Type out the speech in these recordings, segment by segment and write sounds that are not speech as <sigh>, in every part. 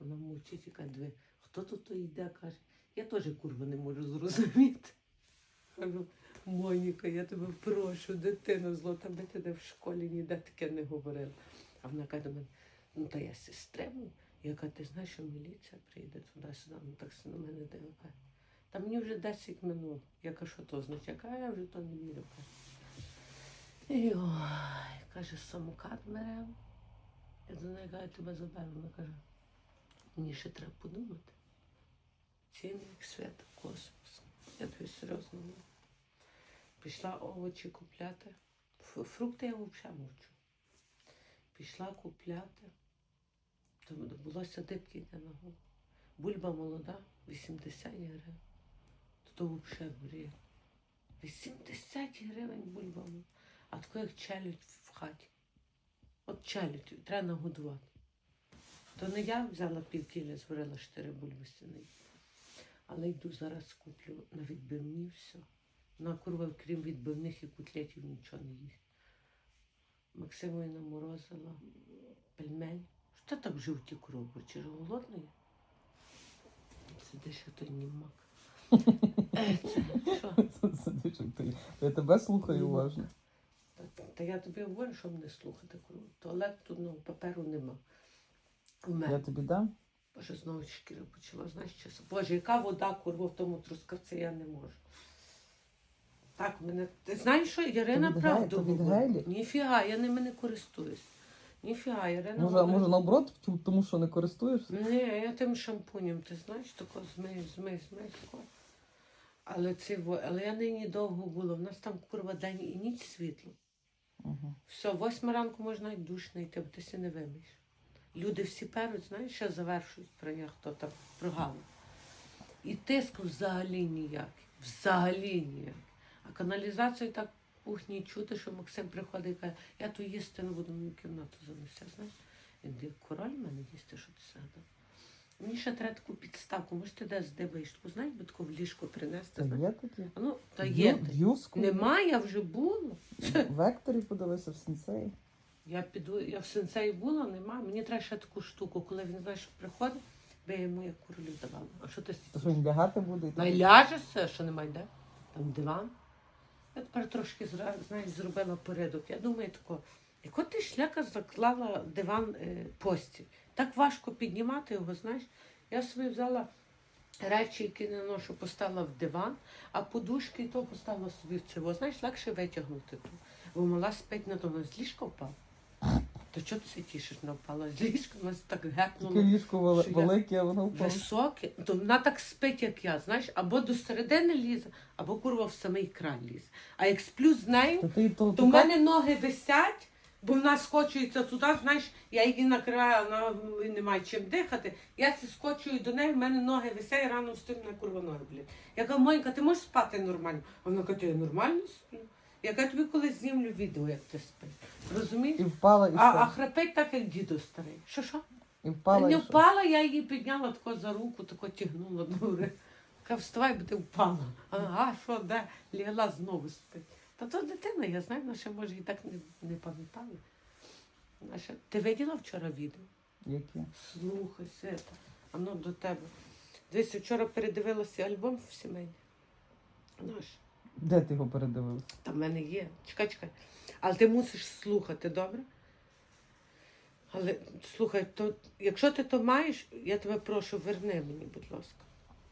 Вона мовчить і каже, диви, хто тут йде, каже. Я теж курва не можу зрозуміти. Кажу, Моніка, я тебе прошу, дитино злота, би ти де в школі ніде таке не говорила. А вона каже до мене, ну та я сестрему. Я кажу, ти знаєш, що міліція прийде туди-сюди, ну так на мене диви. каже. Та мені вже 10 минут. Я кажу, що то означає? Каже, я вже то не вірю. І ой, каже, самокат беремо. Я до неї кажу, тебе заберу. Вона каже, мені ще треба подумати. Ціни як свята, космос. Я тобі серйозно говорю. Пішла овочі купляти. Фрукти я взагалі мовчу. Пішла купляти. То булося дибки йде на голову. Бульба молода, 80 гривень. То взагалі бред. 80 гривень бульба молода. А тако як челюдь в хаті. От челюдь, треба нагодувати. То не я взяла пів кіля, зварила чотири бульби стіни. Але йду зараз куплю на відбивні все. На курва, крім відбивних і котлетів, нічого не їсть. Максимові наморозила пельмень. Що там в животі курва? Чи ж голодний? Сидиш, а той німак. Е, що? Я тебе слухаю уважно. Та, я тобі говорю, що мене слухати. Кажу, Туалет тут ну, паперу нема. У мене. Я тобі дам? Боже, знову шкіра почала. Знаєш що? це? Боже, яка вода, курва, в тому трускавці я не можу. Так, мене. Ти знаєш що? Ярина То правду говорить. Ніфіга, я ними не користуюсь. Ніфіга, Ярина. Може, говорить- може наоборот, тому що не користуєшся? Ні, я тим шампунем, ти знаєш, тако змий, змий, змий. тако. Але це, во- але я нині довго була. У нас там курва день і ніч світло. Угу. Все, восьма ранку можна навіть душ не йти, бо ти си не вимієш. Люди всі перуть, знаєш, ще завершують про я хто там прогали. І тиску взагалі ніякий. Взагалі ніякий. А каналізацію так кухні чути, що Максим приходить і каже, я ту їсти не буду, мені кімнату занесе, знаєш. Він де король мене їсти, що ти sagадав. Мені ще треба таку підставку, може ти де здибаєш, таку, знаєш, би таку в ліжко принести. Та є такі? А Ну, та є. Юску. Немає, вже було. В векторі подивися в сенсей. Я піду, я в сенсеї була, нема. Мені треба ще таку штуку, коли він знаєш, що приходить, би я йому як королю давала. А що ти То що він лягати буде і так? Найляже що немає де? Там диван. Я тепер трошки знаєш, зробила порядок. Я думаю, тако, яко ти шляка заклала диван е, постіль. Так важко піднімати його, знаєш. Я собі взяла речі, які не ношу, поставила в диван, а подушки і то поставила собі в цього. Знаєш, легше витягнути ту. Бо мала спить на тому, з ліжка впала. То чого ти тішиш, не впала? З ліжка нас так гепнуло. Ліжко вели- що я- велике, а воно впало. Високе, то вона так спить, як я, знаєш, або до середини лізе, або курва в самий край лізе. А як сплю з нею, Та ти то, то в мене ноги висять, бо вона скочується туди, знаєш, я її накриваю, вона немає чим дихати. Я це скочую до неї, в мене ноги висять, і рано встиг на курва ноги, блядь. Я кажу, Монька, ти можеш спати нормально? А вона каже, я нормально сплю. Я кажу, тобі колись знімлю відео, як ти спиш. Розумієш? і впала, і А, а що? храпить так, як дідо старий. Що що? І впала, не і що? впала, я її підняла тако за руку, тако тягнула добре. Каже, вставай, бо ти впала. Ага, що, де? Лігла знову спить. Та то дитина, я знаю, вона ще може і так не, не пам'ятає. Вона ще- Ти виділа вчора відео? Яке? Слухай, Свята, а ну до тебе. Дивись, вчора передивилася альбом в сімейний. Наш. Де ти його передивився? Там в мене є. Чекай, чекай. Але ти мусиш слухати, добре? Але слухай, то, якщо ти то маєш, я тебе прошу, верни мені, будь ласка.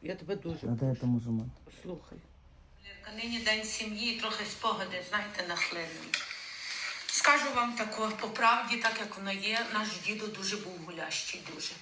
Я тебе дуже А де я то можу мати? слухай. Нині день сім'ї, трохи спогади, знаєте, нахлинули. Скажу вам тако, по правді, так як воно є, наш дідо дуже був гулящий, дуже.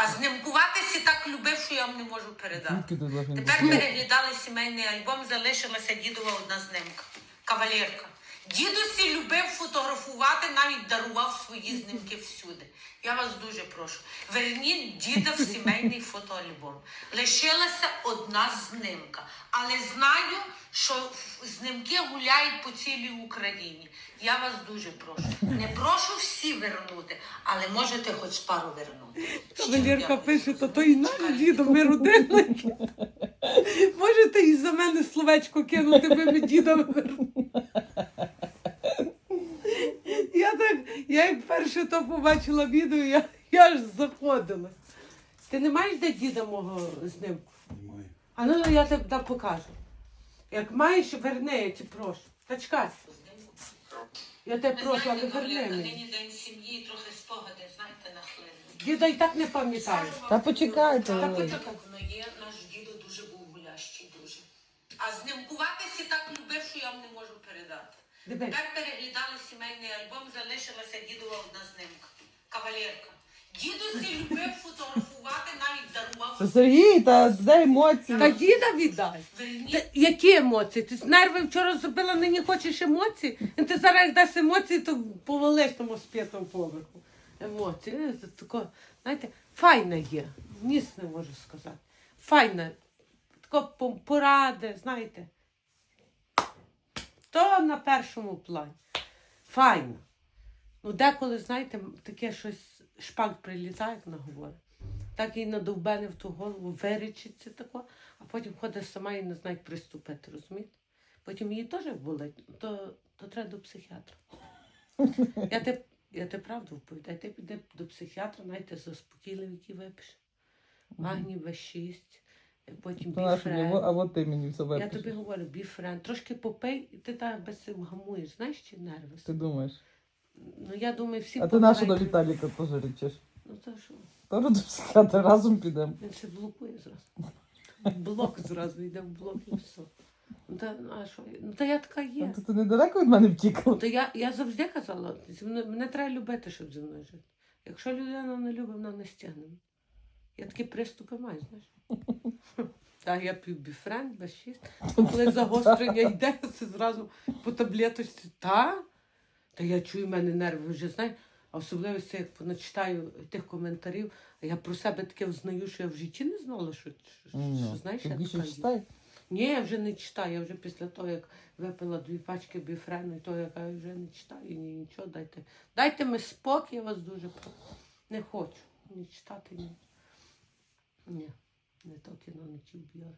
А знімкуватися так любив, що я вам не можу передати. Тепер переглядали сімейний альбом, залишилася дідова одна знимка. Кавалерка. Дідусі любив фотографувати, навіть дарував свої знімки всюди. Я вас дуже прошу. Верніть діда в сімейний фотоальбом. Лишилася одна знимка. Але знаю, що знімки гуляють по цілій Україні. Я вас дуже прошу. Не прошу всі вернути, але можете хоч пару вернути. Щиро пише, дякую. то то і наш дідо, ми родина. Можете і за мене словечко кинути, ви ми діда вернули. Я як перше то побачила відео, я, я аж заходилась. Ти не маєш де діда мого знимку? Немає. А ну я тобі да покажу. Як маєш, верни, я тебе прошу. Та чекай, я тебе прошу, але верни мені. нині день сім'ї, трохи спогади, знаєте, нахлинули. Діда і так не пам'ятаю. Та почекайте. Та почекай. Воно є, наш дідо дуже був гулящий, дуже. А знімкуватися так любив, що я вам не можу передати. Диви. Тепер переглядали сімейний альбом, залишилася дідова одна знимка. Кавалерка. Дідусі любив фотографувати, навіть дарував. Сергій, та де емоції? Та діда віддай. Та які емоції? Ти з нерви вчора зробила, нині хочеш емоції? І ти зараз як дасть емоції, то повалиш тому з п'ятого поверху. Емоції. Е, Це тако, знаєте, файна є. Ніс не можу сказати. Файна. Тако поради, знаєте. То на першому плані. Файно. Ну, деколи, знаєте, таке щось шпак прилітає, як вона говорить. Так і надовбене в ту голову, вирічиться тако, а потім ходить сама і не знає, як приступити, розумієте? Потім її теж болить, то, то треба до психіатра. <laughs> Я те, я те правду вповідаю, ти піде до психіатра, знаєте, заспокійливі, які випише. Магній В6, потім То нащо мені? біфрен. А от ти мені все Я випишеш. тобі говорю, біфрен. Трошки попий, і ти так без цим гамуєш. Знаєш, чи нерви? Ти думаєш? Ну я думаю, всі А ти нащо до помирають. Віталіка теж речеш? Ну то що? Теж до психіатра разом підемо. Він ще блокує зразу. Блок зразу йде в блок і все. Ну та, а що? Ну та я така А є. то ти недалеко від мене Ну, то я, я завжди казала, зі мною, мене треба любити, щоб зі мною жити. Якщо людина не любить, вона не стягне. Я такі приступи маю, знаєш. <laughs> Так, я пів біфренд, без шість. Коли загострення йде, <laughs> це зразу по таблеточці. Та? Та я чую, в мене нерви вже знаєш. А особливо це, як поначитаю тих коментарів, а я про себе таке взнаю, що я в житті не знала, що, що, що, Ну, знаєш, Ти я така є. Ні, я вже не читаю. Я вже після того, як випила дві пачки біфрену, і то я вже не читаю ні, нічого. Дайте. Дайте ми спокій, я вас дуже. Не хочу ні читати, ні. Ні, не то кіно, не ті б'яр.